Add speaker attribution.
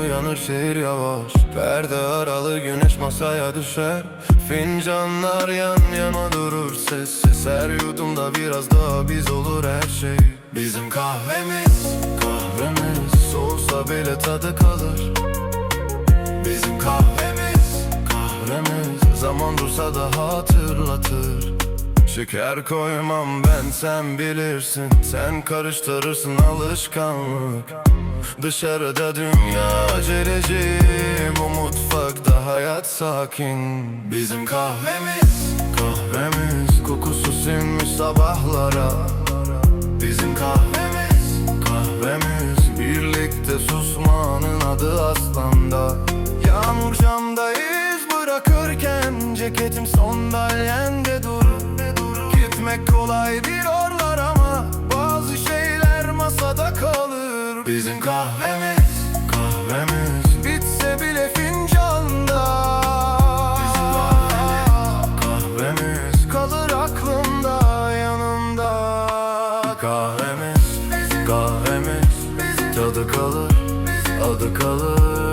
Speaker 1: uyanır şehir yavaş. Perde aralı güneş masaya düşer. Fincanlar yan yana durur. Sessiz Her yudumda biraz daha biz olur her şey. Bizim kahvemiz Kahvemiz. Soğusa bile tadı kalır. Bizim kahvemiz Kahvemiz. Zaman dursa da hatırlatır Şeker koymam ben sen bilirsin. Sen karıştırırsın alışkanlık. Dışarıda dünya aceleci Bu mutfakta hayat sakin. Bizim kahvemiz Kahvemiz Kokusu sinmiş sabahlara. Bizim kahvemiz Kahvemiz Birlikte susmanın adı aslanda. Yağmur camdayız bırakırken Ceketim sandalyende Gitmek kolay değil oralar ama Bazı şeyler masada kalır. Bizim kahvemiz, kahvemiz Bitse bile fincanda. Bizim kahvemiz, kahvemiz Kalır aklımda, yanımda. Kahvemiz, kahvemiz Tadı kalır, adı kalır.